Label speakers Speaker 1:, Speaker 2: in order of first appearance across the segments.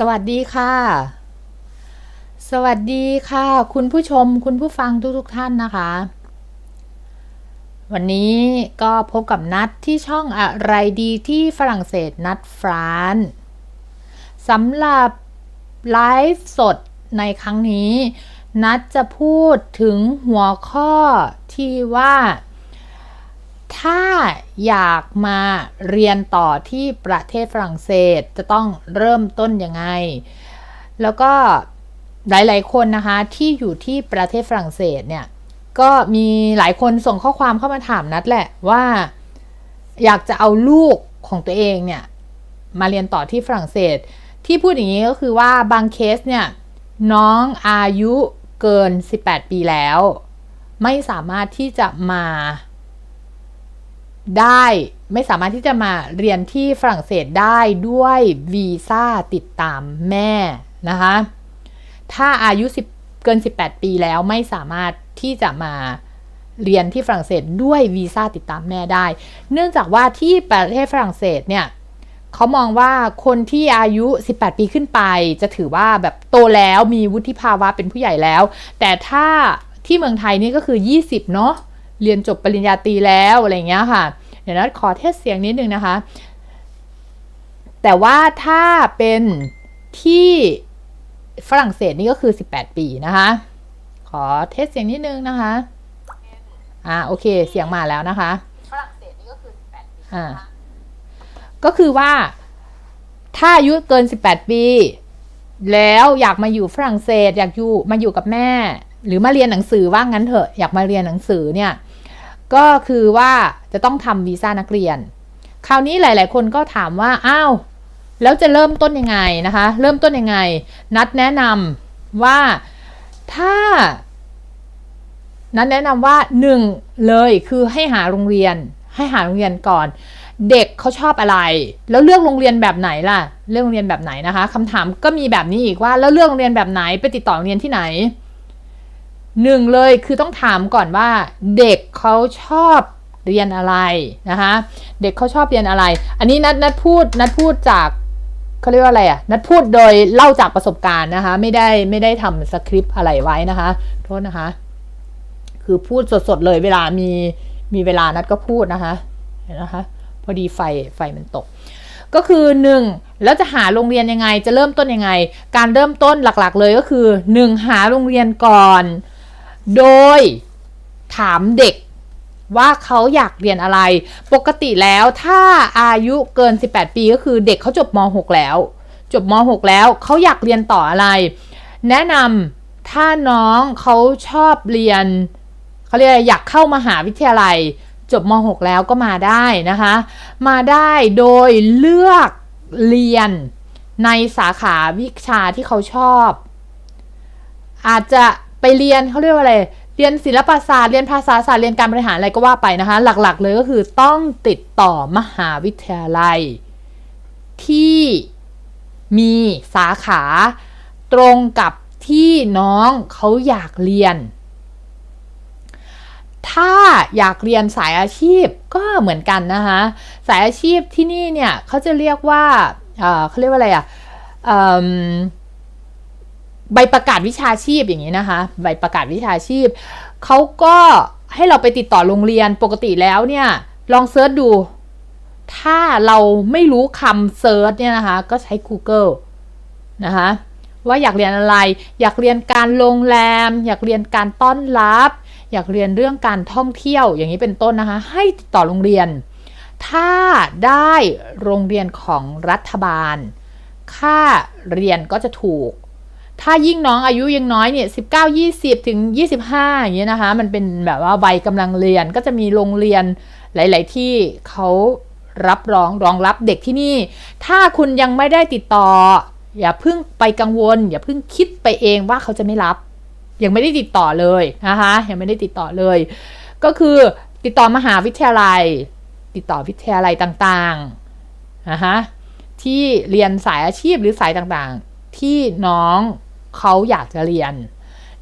Speaker 1: สวัสดีค่ะ สวัสดีค่ะ คุณผู้ชมคุณผู้ฟังทุกๆทท่านนะคะ วันนี้ก็พบกับนัดที่ช่องอะไรดีที่ฝรั่งเศสนัดฟรานสำหรับไลฟ์สดในครั้งนี้ นัดจะพูดถึงหัวข้อที่ว่า ถ้าอยากมาเรียนต่อที่ประเทศฝรั่งเศสจะต้องเริ่มต้นยังไง แล้วก็หลาย ๆ คนนะคะที่อยู่ที่ประเทศฝรั่งเศสเนี่ย ก็มีหลายคนส่งข้อความเข้ามาถามนัดแหละว่า อยากจะเอาลูกของตัวเองเนี่ย มาเรียนต่อที่ฝรั่งเศส ที่พูดอย่างนี้ก็คือว่าบางเคสเนี่ย น้องอายุเกิน 18 ปีแล้ว ไม่สามารถที่จะมา ได้ไม่สามารถที่จะมาเรียนที่ฝรั่งเศสได้ด้วยวีซ่าติดตามแม่นะคะ ถ้าอายุ10เกิน 18 ปีแล้วไม่สามารถที่จะมาเรียนที่ฝรั่งเศสด้วยวีซ่าติดตามแม่ได้ เนื่องจากว่าที่ประเทศฝรั่งเศสเนี่ยเขามองว่าคนที่อายุ 18 ปีขึ้นไป จะถือว่าแบบโตแล้วมีวุฒิภาวะเป็นผู้ใหญ่แล้ว แต่ถ้าที่เมืองไทยนี่ก็คือ 20 เนาะ เรียนจบปริญญาตรีแล้วอะไรเงี้ยค่ะ เดี๋ยวนะขอเทสเสียงนิดนึงนะคะ แต่ว่าถ้าเป็นที่ฝรั่งเศสนี่ก็คือ 18 ปีนะคะ ขอเทสเสียงนิดนึงนะคะ อ่าโอเคเสียงมาแล้วนะคะ
Speaker 2: ฝรั่งเศสนี่ก็คือ 18 ปี
Speaker 1: อ่าก็คือว่าถ้าอายุเกิน 18 ปี แล้วอยากมาอยู่ฝรั่งเศส อยากอยู่มาอยู่กับแม่ หรือมาเรียนหนังสือว่างั้นเถอะอยากมาเรียนหนังสือเนี่ย ก็คือว่าจะต้องทำวีซ่านักเรียน คราวนี้หลาย ๆ คนก็ถามว่า อ้าว แล้วจะเริ่มต้นยังไงนะคะ เริ่มต้นยังไง นัดแนะนำว่าถ้า นัดแนะนำว่าหนึ่งเลยคือให้หาโรงเรียน ให้หาโรงเรียนก่อน เด็กเขาชอบอะไร แล้วเลือกโรงเรียนแบบไหนล่ะ เลือกโรงเรียนแบบไหนนะคะคำถามก็มีแบบนี้อีกว่า แล้วเลือกโรงเรียนแบบไหน ไปติดต่อโรงเรียนที่ไหน หนึ่งเลยคือต้องถามก่อนว่าเด็กเขาชอบเรียนอะไรนะคะเด็กเขาชอบเรียนอะไร อันนี้นัดนัดพูดนัดพูดจากเขาเรียกว่าอะไรอะนัดพูดโดยเล่าจากประสบการณ์นะคะไม่ได้ไม่ได้ทำสคริปต์อะไรไว้นะคะโทษนะคะ คือพูดสดๆเลยเวลามีมีเวลานัดก็พูดนะคะเห็นะคะพอดีไฟไฟมันตก ก็คือหนึ่งแล้วจะหาโรงเรียนยังไงจะเริ่มต้นยังไง การเริ่มต้นหลักๆ เลยก็คือหนึ่งหาโรงเรียนก่อน โดยถามเด็กว่าเขาอยากเรียนอะไร ปกติแล้วถ้าอายุเกิน 18 ปีก็คือเด็กเขาจบม .6 แล้ว จบม .6 แล้วเขาอยากเรียนต่ออะไร แนะนำถ้าน้องเขาชอบเรียนเขาเรียกอยากเข้ามาหาวิทยาลัย จบม .6 แล้วก็มาได้นะคะ มาได้โดยเลือกเรียนในสาขาวิชาที่เขาชอบ อาจจะ ไปเรียนเขาเรียกว่าอะไร เรียนศิลปศาสตร์ เรียนภาษาศาสตร์ เรียนการบริหารอะไรก็ว่าไปนะคะ หลักๆ เลยก็คือต้องติดต่อมหาวิทยาลัย ที่มีสาขาตรงกับที่น้องเขาอยากเรียน ถ้าอยากเรียนสายอาชีพก็เหมือนกันนะคะ สายอาชีพที่นี่เนี่ยเขาจะเรียกว่าเอ่อเขาเรียกว่าอะไรอะ่ะ ใบประกาศวิชาชีพอย่างนี้นะคะ ใบประกาศวิชาชีพเขาก็ให้เราไปติดต่อโรงเรียนปกติแล้วเนี่ย ลองเซิร์ชดู ถ้าเราไม่รู้คำเซิร์ชเนี่ยนะคะ ก็ใช้ Google นะคะว่าอยากเรียนอะไร อยากเรียนการโรงแรม อยากเรียนการต้อนรับ อยากเรียนเรื่องการท่องเที่ยวอย่างนี้เป็นต้นนะคะ ให้ติดต่อโรงเรียน ถ้าได้โรงเรียนของรัฐบาล ค่าเรียนก็จะถูก ถ้ายิ่งน้องอายุยังน้อยเนี่ยสิบเก้ายี่สิบถึงยี่สิบห้าอย่างเงี้ยนะคะ มันเป็นแบบว่าวัยกำลังเรียนก็จะมีโรงเรียนหลาย ๆ ที่เขารับรองรองรับเด็กที่นี่ ถ้าคุณยังไม่ได้ติดต่อ อย่าเพิ่งไปกังวล อย่าเพิ่งคิดไปเองว่าเขาจะไม่รับ ยังไม่ได้ติดต่อเลยนะคะยังไม่ได้ติดต่อเลย ก็คือติดต่อมหาวิทยาลัย ติดต่อวิทยาลัยต่างๆนะคะที่เรียนสายอาชีพหรือสายต่างๆ ที่น้อง เขาอยากจะเรียน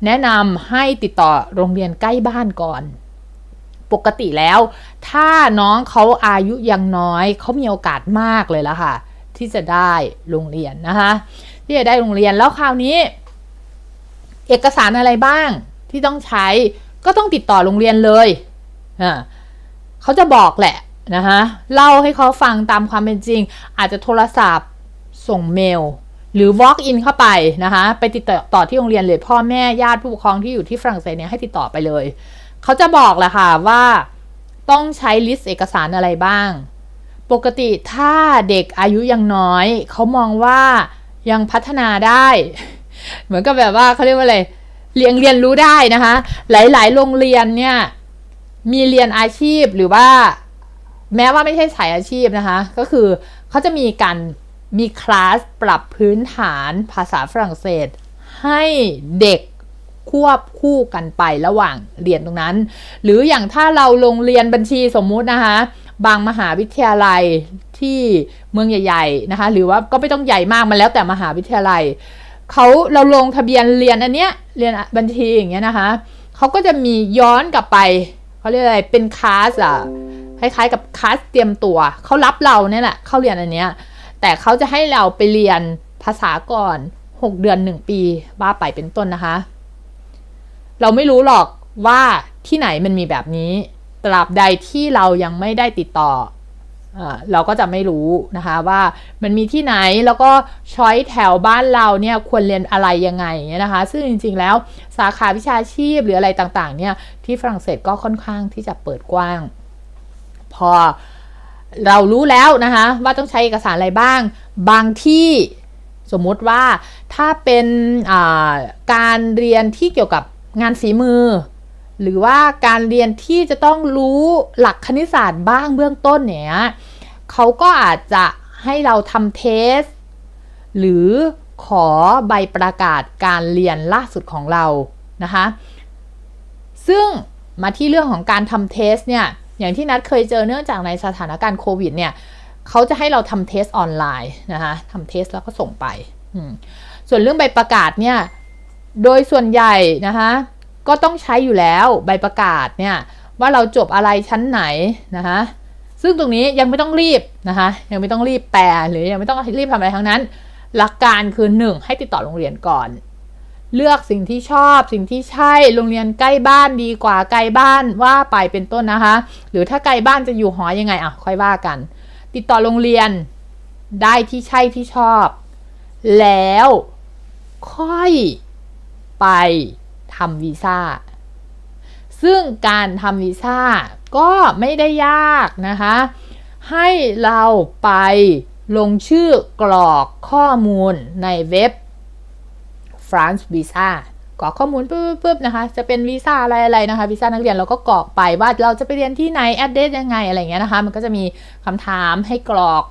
Speaker 1: แนะนำให้ติดต่อโรงเรียนใกล้บ้านก่อน ปกติแล้ว ถ้าน้องเขาอายุยังน้อย เขามีโอกาสมากเลยละค่ะ ที่จะได้โรงเรียนนะคะที่จะได้โรงเรียนแล้วคราวนี้ เอกสารอะไรบ้างที่ต้องใช้ก็ต้องติดต่อโรงเรียนเลยอ่าเขาจะบอกแหละนะคะเล่าให้เขาฟังตามความเป็นจริง อาจจะโทรศัพท์ส่งเมล หรือ walk in เข้าไปนะคะ ไปติดต่อต่อที่โรงเรียนเลยพ่อแม่ญาติผู้ปกครองที่อยู่ที่ฝรั่งเศสเนี่ยให้ติดต่อไปเลย เขาจะบอกแหละค่ะว่าต้องใช้ลิสต์เอกสารอะไรบ้าง ปกติถ้าเด็กอายุยังน้อย เขามองว่ายังพัฒนาได้ เหมือนกับแบบว่าเขาเรียกว่าอะไรเรียนเรียนรู้ได้นะคะ หลาย ๆ โรงเรียนเนี่ยมีเรียนอาชีพหรือว่า แม้ว่าไม่ใช่สายอาชีพนะคะ ก็คือเขาจะมีการ มีคลาสปรับพื้นฐานภาษาฝรั่งเศส ให้เด็กควบคู่กันไประหว่างเรียนตรงนั้น หรืออย่างถ้าเราลงเรียนบัญชีสมมุตินะคะ บางมหาวิทยาลัยที่เมืองใหญ่ ๆนะคะ หรือว่าก็ไม่ต้องใหญ่มากมันแล้วแต่มหาวิทยาลัยเขาเราลงทะเบียนเรียนอันเนี้ยเรียนบัญชีอย่างเงี้ยนะคะเขาก็จะมีย้อนกลับไปเขาเรียกอะไรเป็นคลาสอะคล้ายๆ กับคลาสเตรียมตัวเขารับเราเนี่ยแหละเข้าเรียนอันเนี้ย แต่เขาจะให้เราไปเรียนภาษาก่อน 6 เดือน 1 ปีว่าไปเป็นต้นนะคะ เราไม่รู้หรอกว่าที่ไหนมันมีแบบนี้ ตราบใดที่เรายังไม่ได้ติดต่อเออเราก็จะไม่รู้นะคะว่ามันมีที่ไหนแล้วก็ช้อยแถวบ้านเราเนี่ยควรเรียนอะไรยังไงเนี่ยนะคะ ซึ่งจริงๆแล้วสาขาวิชาชีพหรืออะไรต่างๆเนี่ยที่ฝรั่งเศสก็ค่อนข้างที่จะเปิดกว้าง พอ เรารู้แล้วนะคะ ว่าต้องใช้เอกสารอะไรบ้าง บางที่สมมติว่าถ้าเป็นการเรียนที่เกี่ยวกับงานฝีมือ หรือว่าการเรียนที่จะต้องรู้หลักคณิตศาสตร์บ้างเบื้องต้นเนี่ยเขาก็อาจจะให้เราทำเทส หรือขอใบประกาศการเรียนล่าสุดของเรานะคะ ซึ่งมาที่เรื่องของการทำเทสเนี่ย อย่างที่นัดเคยเจอเนื่องจากในสถานการณ์โควิดเนี่ยเขาจะให้เราทำเทสออนไลน์นะคะทำเทสแล้วก็ส่งไป ส่วนเรื่องใบประกาศเนี่ย โดยส่วนใหญ่นะคะก็ต้องใช้อยู่แล้วใบประกาศเนี่ยว่าเราจบอะไรชั้นไหนนะคะซึ่งตรงนี้ยังไม่ต้องรีบนะคะยังไม่ต้องรีบแปลหรือยังไม่ต้องรีบทำอะไรทั้งนั้น หลักการคือ 1 ให้ติดต่อโรงเรียนก่อน เลือกสิ่งที่ชอบ สิ่งที่ใช่ โรงเรียนใกล้บ้านดีกว่าไกลบ้านว่าไปเป็นต้นนะคะ หรือถ้าไกลบ้านจะอยู่หอยังไงอะค่อยว่ากัน ติดต่อโรงเรียนได้ที่ใช่ที่ชอบ แล้วค่อยไปทำวีซ่า ซึ่งการทำวีซ่าก็ไม่ได้ยากนะคะ ให้เราไปลงชื่อกรอกข้อมูลในเว็บ France Visa กรอกข้อมูลปุ๊บๆนะคะ จะเป็นวีซ่าอะไรๆนะคะวีซ่านักเรียนเราก็กรอกไปว่าเราจะไปเรียนที่ไหนแอดเดสยังไงอะไรอย่างเงี้ยนะคะ มันก็จะมีคำถามให้กรอก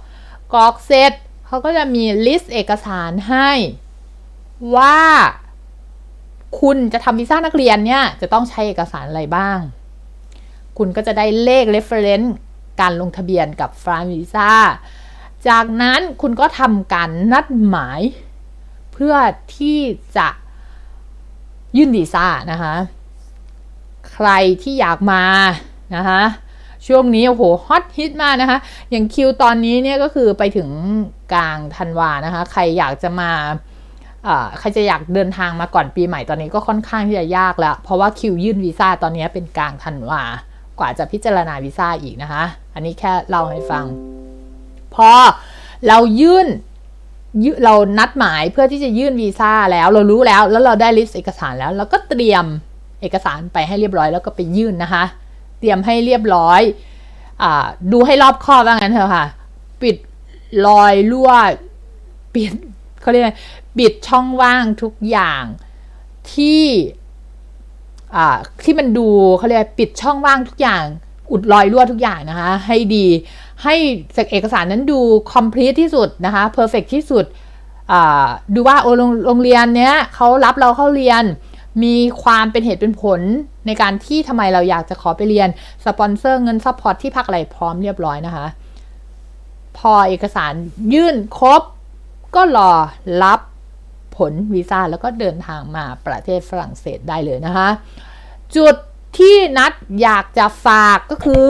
Speaker 1: กรอกเสร็จเขาก็จะมีลิสต์เอกสารให้ ว่าคุณจะทำวีซ่านักเรียนเนี่ย จะต้องใช้เอกสารอะไรบ้าง คุณก็จะได้เลข reference การลงทะเบียนกับ France Visa จากนั้นคุณก็ทำการนัดหมาย เพื่อที่จะยื่นวีซ่านะคะ ใครที่อยากมานะคะช่วงนี้โอ้โหฮอตฮิตมากนะคะ อย่างคิวตอนนี้เนี่ยก็คือไปถึงกลางธันวานะคะ ใครอยากจะมาใครจะอยากเดินทางมาก่อนปีใหม่ตอนนี้ก็ค่อนข้างที่จะยากแล้ว เพราะว่าคิวยื่นวีซ่าตอนนี้เป็นกลางธันวากว่าจะพิจารณาวีซ่าอีกนะคะ อันนี้แค่เล่าให้ฟัง พอเรายื่น เรานัดหมายเพื่อที่จะยื่นวีซ่าแล้วเรารู้แล้ว แล้วเราได้ลิสต์เอกสารแล้วเราก็เตรียมเอกสารไปให้เรียบร้อยแล้วก็ไปยื่นนะคะ เตรียมให้เรียบร้อยอดูให้รอบคอบว่างั้นเถอะค่ะ ปิดรอยรั่วปิดเขาเรียกปิดช่องว่างทุกอย่างที่ที่มันดูเขาเรียกปิดช่องว่างทุกอย่าง อุดรอยรั่วทุกอย่างนะคะ ให้ดีให้เอกสารนั้นดู complete ที่สุดนะคะ perfect ที่สุดดูว่าโรงโรงเรียนเนี้ยเขารับเราเข้าเรียน มีความเป็นเหตุเป็นผลในการที่ทำไมเราอยากจะขอไปเรียนสปอนเซอร์เงินซัพพอร์ตที่พักอะไรพร้อมเรียบร้อยนะคะ พอเอกสารยื่นครบ ก็รอรับผลวีซ่าแล้วก็เดินทางมาประเทศฝรั่งเศสได้เลยนะคะ จุด ที่นัดอยากจะฝากก็คือ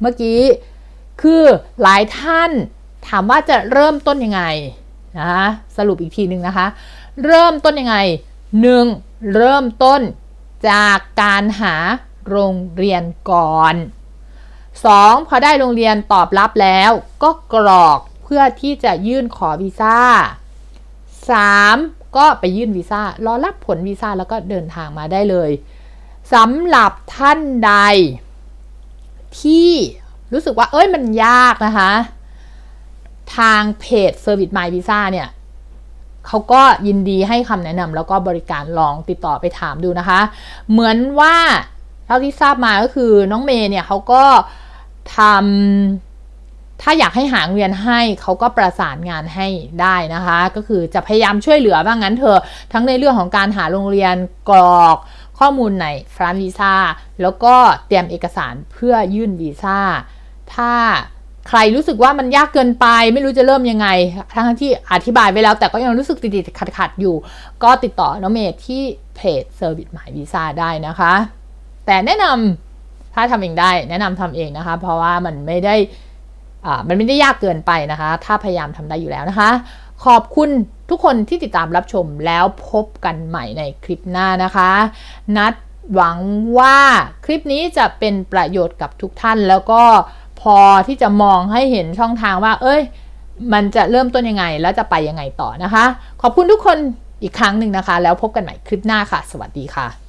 Speaker 1: เมื่อกี้คือหลายท่านถามว่าจะเริ่มต้นยังไงนะคะสรุปอีกทีหนึ่งนะคะ เริ่มต้นยังไง 1. เริ่มต้นจากการหาโรงเรียนก่อน 2. พอได้โรงเรียนตอบรับแล้ว ก็กรอกเพื่อที่จะยื่นขอวีซ่า 3. ก็ไปยื่นวีซ่ารอรับผลวีซ่าแล้วก็เดินทางมาได้เลย สำหรับท่านใด ที่รู้สึกว่าเอ้ยมันยากนะคะ ทางเพจ Service My Visa เนี่ยเขาก็ยินดีให้คำแนะนำแล้วก็บริการลองติดต่อไปถามดูนะคะ เหมือนว่าเท่าที่ทราบมาก็คือน้องเมย์เนี่ยเขาก็ทำถ้าอยากให้หาโรงเรียนให้เขาก็ประสานงานให้ได้นะคะ ก็คือจะพยายามช่วยเหลือว่างั้นเถอะทั้งในเรื่องของการหาโรงเรียนกรอก ข้อมูลในฟรานวีซ่าแล้วก็เตรียมเอกสารเพื่อยื่นวีซ่า ถ้าใครรู้สึกว่ามันยากเกินไป ไม่รู้จะเริ่มยังไง ทั้งที่อธิบายไปแล้วแต่ก็ยังรู้สึกติดๆขัดๆอยู่ ก็ติดต่อน้องเมย์ที่เพจ Service หมายวีซ่าได้นะคะ แต่แนะนำถ้าทำเองได้แนะนำทำเองนะคะ เพราะว่ามันไม่ได้อ่ามันไม่ได้ยากเกินไปนะคะ ถ้าพยายามทำได้อยู่แล้วนะคะ ขอบคุณ ทุกคนที่ติดตามรับชมแล้วพบกันใหม่ในคลิปหน้านะคะ นัดหวังว่าคลิปนี้จะเป็นประโยชน์กับทุกท่าน แล้วก็พอที่จะมองให้เห็นช่องทางว่า เอ้ย มันจะเริ่มต้นยังไง แล้วจะไปยังไงต่อนะคะ ขอบคุณทุกคนอีกครั้งหนึ่งนะคะ แล้วพบกันใหม่คลิปหน้าค่ะ สวัสดีค่ะ